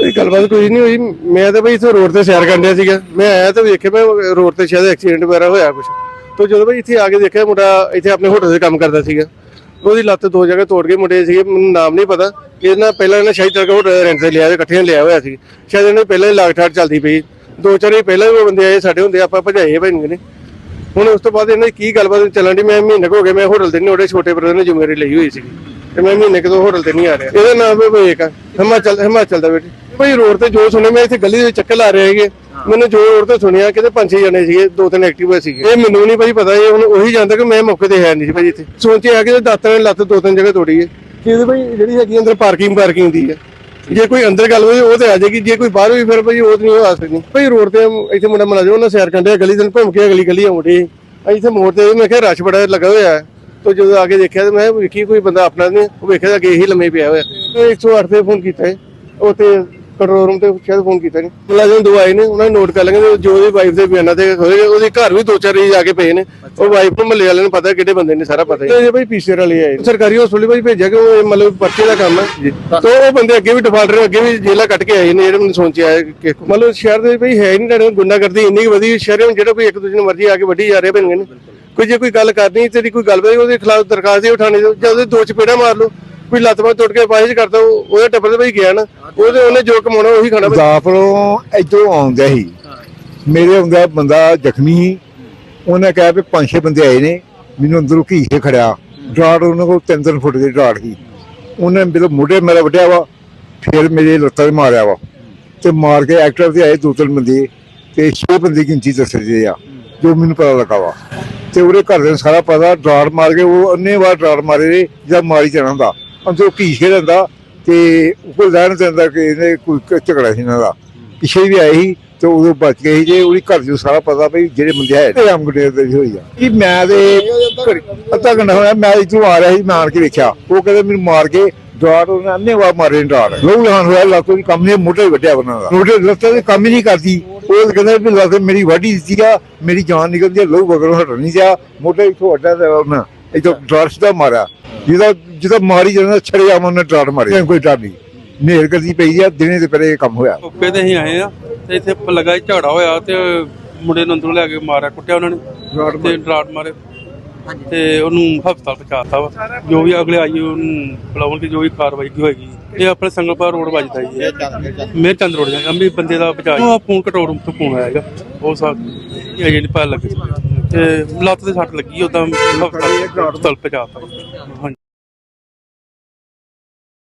ਭਾਈ ਗੱਲਬਾਤ ਕੋਈ ਨਹੀਂ ਹੋਈ। ਮੈਂ ਤਾਂ ਬਈ ਇੱਥੇ ਰੋਡ ਤੇ ਸੈਰ ਕਰਨ ਡਿਆ ਸੀਗਾ। ਮੈਂ ਆਇਆ ਤਾਂ ਵੇਖਿਆ ਮੈਂ ਰੋਡ ਤੇ ਸ਼ਾਇਦ ਐਕਸੀਡੈਂਟ ਵਗੈਰਾ ਹੋਇਆ ਕੁਝ ਤੋਂ ਜਦੋਂ ਬਈ ਇੱਥੇ ਆ ਕੇ ਦੇਖਿਆ ਮੁੰਡਾ ਇੱਥੇ ਆਪਣੇ ਹੋਟਲ 'ਤੇ ਕੰਮ ਕਰਦਾ ਸੀਗਾ। ਉਹਦੀ ਲੱਤ ਦੋ ਜਗ੍ਹਾ ਤੋੜ ਕੇ ਮੁੰਡੇ ਸੀਗੇ, ਮੈਨੂੰ ਨਾਮ ਨਹੀਂ ਪਤਾ। ਇਹਨਾਂ ਪਹਿਲਾਂ ਇਹਨਾਂ ਸ਼ਾਇਦ ਤੱਕ ਹੋਟਲ ਰੈਂਟ ਤੇ ਲਿਆ ਇਕੱਠੇ ਲਿਆ ਹੋਇਆ ਸੀ। ਸ਼ਾਇਦ ਇਹਨੇ ਪਹਿਲਾਂ ਹੀ ਲਾਗਠਾੜ ਚੱਲਦੀ ਪਈ। ਦੋ ਚਾਰ ਹੀ ਪਹਿਲਾਂ ਵੀ ਉਹ ਬੰਦੇ ਆਏ, ਸਾਡੇ ਹੁੰਦੇ ਆਪਾਂ ਭਜਾਏ ਭੈਣਗੇ ਨੇ ਹੁਣ ਉਸ ਤੋਂ ਬਾਅਦ ਇਹਨਾਂ ਦੀ ਕੀ ਗੱਲਬਾਤ ਚੱਲਣ ਦੀ ਮੈਂ ਮਹੀਨੇ ਕੁ ਹੋ ਗਿਆ ਮੈਂ ਹੋਟਲ ਤੇ ਨਹੀਂ, ਉਹਦੇ ਛੋਟੇ ਬ੍ਰਦਰ ਨੇ ਜ਼ਿੰਮੇਵਾਰੀ ਲਈ ਹੋਈ ਸੀ ਤੇ ਮੈਂ ਮਹੀਨੇ ਕਿਦੋਂ ਹੋਟਲ ਤੇ ਨਹੀਂ ਆ ਰਿਹਾ। ਇਹਦਾ ਨਾਮ ਵਿਵੇਕ ਆ। ਹਿਮਾਚਲ ਹਿਮਾਚਲ ਦਾ ਬੇਟੇ। ਭਾਈ ਰੋਡ ਤੇ ਜੋ ਸੁਣਿਆ ਮੈਂ ਇੱਥੇ ਗਲੀ ਦੇ ਵਿੱਚ ਚੱਕਰ ਲਾ ਰਿਹਾ ਸੀਗੇ। ਮੈਨੂੰ ਜੋ ਰੋਡ ਤੇ ਸੁਣਿਆ ਕਿਤੇ ਪੰਜ ਛੇ ਜਣੇ ਸੀਗੇ ਦੋ ਤਿੰਨ ਐਕਟਿਵ ਸੀਗੇ। ਇਹ ਮੈਨੂੰ ਨਹੀਂ ਭਾਈ ਪਤਾ ਇਹ ਹੁਣ ਉਹੀ ਜਾਣਦਾ ਕਿ ਮੈਂ ਮੌਕੇ ਤੇ ਹੈ ਨਹੀਂ ਸੀ ਭਾਈ ਇੱਥੇ। ਸੋਚਿਆ ਕਿ ਦਾਤਾਂ ਨੇ ਲੱਤ ਦੋ ਤਿੰਨ ਜਗ੍ਹਾ ਤੋੜੀ ਹੈ। ਕਿ ਇਹਦੇ ਭਾਈ ਜਿਹੜੀ ਹੈਗੀ ਅੰਦਰ ਪਾਰਕਿੰਗ ਪਾਰਕਿੰਗ ਦੀ ਹੈ। ਜੇ ਕੋਈ ਅੰਦਰ ਗੱਲ ਹੋਈ ਉਹ ਤੇ ਆ ਜਾਏਗੀ। ਜੇ ਕੋਈ ਬਾਹਰ ਹੋਈ ਫਿਰ ਭਾਈ ਉਹ ਤੇ ਨਹੀਂ ਆ ਸਕਦੀ। ਭਾਈ ਰੋਡ ਤੇ ਇੱਥੇ ਮੁੰਡਾ ਮਨਾ ਜੋ ਉਹਨਾਂ ਸੈਰ ਕੰਡੇ ਗਲੀ ਦੇ ਘੁੰਮ ਕੇ ਅਗਲੀ ਗਲੀ ਆਉਂਦੇ ਇੱਥੇ ਮੋੜ ਤੇ ਮੈਂ ਕਿਹਾ ਰਸ਼ ਬੜਾ ਲੱਗਾ ਹੋਇਆ। ਹੈ ਤੋ ਜਦੋਂ ਆ ਕੇ ਦੇਖਿਆ ਤੇ ਮੈਂ ਵੇਖੀ ਕੋਈ ਬੰਦਾ ਆਪਣਾ ਨਹੀਂ ਉਹ ਵੇਖਿਆ ਤਾਂ ਅੱਗੇ ਹੀ ਲੰਮੇ ਪਿਆ ਹੋਇਆ। ਤੇ 108 ਤੇ ਫੋਨ ਕੀਤਾ ਹੈ ਉਹ ਤੇ ਕੰਟਰੋਲ ਰੂਮ ਤੇ ਸ਼ਾਇਦ ਫੋਨ ਕੀਤਾ ਨਹੀਂ ਮੁਲਾਜ਼ਮ ਦੋ ਆਏ ਨੇ ਉਹਨਾਂ ਨੇ ਨੋਟ ਕਰ ਕਿ ਜੋ ਉਹਦੀ ਵਾਈਫ ਦੇ ਬਿਆਨਾਂ ਤੇ ਹੋਏ ਉਹਦੇ ਘਰ ਵੀ ਦੋ ਚਾਰ ਜਾ ਕੇ ਪਏ ਨੇ। ਉਹ ਵਾਈਫ ਨੂੰ ਮੱਲੇ ਵਾਲਿਆਂ ਨੂੰ ਪਤਾ ਕਿਹੜੇ ਬੰਦੇ ਨੇ ਸਾਰਾ ਪਤਾ ਹੈ। ਇਹ ਭਾਈ ਪੀਸੀਆਰ ਵਾਲੇ ਆਏ ਸਰਕਾਰੀ ਹਸਪਤਾਲ ਭਾਈ ਭੇਜਿਆ ਕਿ ਉਹ ਮਤਲਬ ਪਰਚੇ ਦਾ ਕੰਮ ਹੈ। ਤੋ ਉਹ ਬੰਦੇ ਅੱਗੇ ਵੀ ਡਿਫਾਲਟਰ ਅੱਗੇ ਵੀ ਜੇਲਾ ਕੱਟ ਕੇ ਆਏ ਨੇ ਜਿਹੜੇ ਮੈਨੂੰ ਸੋਚਿਆ ਕਿ ਮਤਲਬ ਸ਼ਹਿਰ ਦੇ ਭਾਈ ਹੈ ਨਹੀਂ ਤੁਹਾਡੇ ਗੁੰਡਾਗਰਦੀ ਇੰਨੀ ਵਧੀ ਸ਼ਹਿਰ ਵਿੱਚ ਜਿਹੜਾ ਕੋਈ ਇੱਕ ਦੂਜੇ ਨੂੰ ਮਰਜ਼ੀ ਆ ਕੇ ਵੱਢੀ ਜਾ ਰਿਹਾ ਬਣ ਨੇ। ਕੋਈ ਜੇ ਕੋਈ ਗੱਲ ਕਰਨੀ ਤੇਰੀ ਕੋਈ ਗੱਲ ਬਈ ਉਹਦੇ ਖਿਲਾਫ ਦਰਖਾਸਤ ਦੇ ਉਠਾਣੇ ਜਾਂ ਉਹਦੇ ਦੋ ਚਪੇੜਾ ਮਾਰ ਲਓ। ਕੋਈ ਲੱਤ ਬਾਹ ਟੁੱਟ ਕੇ ਪਾਹਿਜ ਕਰਦਾ ਉਹਦੇ ਟੱਬਰ ਦੇ ਭਾਈ ਗਿਆ ਨਾ। ਉਹਦੇ ਉਹਨੇ ਜੋ ਕਮਾਉਣਾ ਉਹੀ ਖਾਣਾ ਭਾਈ। ਜ਼ਾਫਰੋਂ ਆਉਂਦਾ ਸੀ। ਮੇਰੇ ਆਉਂਦਾ ਬੰਦਾ ਜ਼ਖਮੀ ਸੀ। ਉਹਨੇ ਕਿਹਾ ਵੀ ਪੰਜ ਛੇ ਬੰਦੇ ਆਏ ਨੇ, ਮੈਨੂੰ ਅੰਦਰੋਂ ਘੀ ਕੇ ਖੜਿਆ। ਡਰਾੜ ਉਹਨਾਂ ਕੋਲ ਤਿੰਨ ਤਿੰਨ ਫੁੱਟ ਦੀ ਡਰਾੜ ਸੀ। ਉਹਨੇ ਮੇਰੇ ਮੋਢੇ ਮੇਰਾ ਵੱਢਿਆ ਵਾ, ਫਿਰ ਮੇਰੇ ਲੱਤਾਂ 'ਤੇ ਮਾਰਿਆ ਵਾ। ਤੇ ਮਾਰ ਕੇ ਐਕਟਰ ਤੇ ਆਏ ਦੋ ਤਿੰਨ ਬੰਦੇ ਤੇ ਛੇ ਬੰਦੇ ਗਿਣਤੀ ਦੱਸਦੇ ਆ, ਜੋ ਮੈਨੂੰ ਪਤਾ ਲੱਗਾ ਵਾ। ਤੇ ਉਹਦੇ ਘਰ ਦੇ ਸਾਰਾ ਪਤਾ ਡਰਾੜ ਮਾਰ ਕੇ ਉਹ ਅੰਨੇ ਵਾਰ ਡਰਾੜ ਮਾਰੇ ਨੇ ਜਾਂ ਮਾਰੀ ਜਾਣਾ ਹੁੰਦਾ। ਅੰਦਰੋਂ ਘੀ ਕੇ ਰਹਿੰਦਾ ਤੇ ਉਹ ਲੈਣ ਦਿੰਦਾ ਕਿ ਇਹਨੇ ਕੋਈ ਝਗੜਾ ਸੀ ਇਹਨਾਂ ਦਾ। ਪਿੱਛੇ ਵੀ ਆਏ ਸੀ ਤੇ ਉਦੋਂ ਬਚ ਗਏ ਜੇ ਉਹਦੀ ਘਰ ਨੂੰ ਸਾਰਾ ਪਤਾ ਵੀ ਜਿਹੜੇ ਬੰਦੇ ਹੈ ਤੇ ਆਮ ਦੇ ਹੋਈ ਆ। ਕਿ ਮੈਂ ਤੇ ਅੱਧਾ ਘੰਟਾ ਹੋਇਆ, ਮੈਂ ਇੱਥੋਂ ਆ ਰਿਹਾ ਸੀ ਮੈਂ ਆਣ ਕੇ ਵੇਖਿਆ। ਉਹ ਕਹਿੰਦੇ ਮੈਨੂੰ ਮਾਰ ਕੇ ਡਾਟ ਉਹਨੇ ਅੰਨੇ ਵਾਰ ਮਾਰੇ ਡਾਟ ਲੋਕ ਲਹਾਨ ਹੋਇਆ, ਲੱਤੋਂ ਦੀ ਕੰਮ ਨਹੀਂ, ਮੋਢੇ ਵੱਡਿਆ ਬਣਾ ਦਾ। ਮੋਢੇ ਲੱਤਾਂ ਦੇ ਕੰਮ ਹੀ ਨਹੀਂ ਕਰਦੀ। ਉਹ ਕਹਿੰਦਾ ਵੀ ਲੱਤ ਮੇਰੀ ਵਾਢੀ ਦਿੱਤੀ ਆ, ਮੇਰੀ ਜਾਨ ਨਿਕਲਦੀ ਆ ਲਹੂ ਬਗਰੋਂ ਹਟ ਨਹੀਂ ਜਾ ਮੋਢੇ ਇੱਥੋਂ ਵੱਡਾ ਤੇ ਉਹਨਾਂ, ਇੱਥੋਂ ਡਾਟ ਦਾ ਮਾਰਿਆ। ਜਿਹਦਾ ਜਿਹਦਾ ਮਾਰੀ ਜਾਂਦਾ ਛੜੇ ਆਮ ਉਹਨੇ ਡਾਟ ਮਾਰੀ। ਕੋਈ ਡਰ ਨਹੀਂ। ਨੇਰ ਕਰਦੀ ਪਈ ਆ ਦਿਨੇ ਤੇ ਇਹ ਕੰਮ ਹੋਇਆ। ਮੌਕੇ ਤੇ ਅਸੀਂ ਆਏ ਆ ਤੇ ਇੱਥੇ ਲੱਗਾ ਸੀ ਝਗੜਾ ਹੋਇਆ ਤੇ ਮੁੰਡੇ ਨੂੰ ਅੰਦਰੋਂ ਲੈ ਕੇ ਮਾਰਿਆ ਕੁੱਟਿਆ ਉਹਨਾਂ ਨੇ। ਤੇ ਡਰਾਟ ਮਾਰੇ। ਤੇ ਉਹਨੂੰ ਹਸਪਤਾਲ ਪਹੁੰਚਾਤਾ ਵਾ। ਜੋ ਵੀ ਅਗਲੇ ਆਈ ਉਹਨੂੰ ਬੁਲਾਉਣਗੇ ਜੋ ਵੀ ਕਾਰਵਾਈ ਕੀ ਹੋਏਗੀ ਇਹ ਆਪਣੇ ਸੰਗਲਪੁਰ ਰੋਡ ਵੱਜਦਾ ਜੀ। ਮੇਰ ਚੰਦ ਰੋਡ ਜਾਂ ਅੰਮੀ ਬੰਦੇ ਦਾ ਬਚਾ ਉਹ ਫੋਨ ਕਟੋਰਮ ਤੋਂ ਫੋਨ ਆਇਆ ਹੈਗਾ। ਉਹ ਸਾਹ ਇਹ ਅਜੇ ਨਹੀਂ ਪਤਾ ਲੱਗੇ। ਤੇ ਲੱਤ ਤੇ ਸੱਟ ਲੱਗੀ ਉਦਾਂ ਹਸਪਤਾਲ ਪਹੁੰਚਾਤਾ ਹਾਂਜੀ।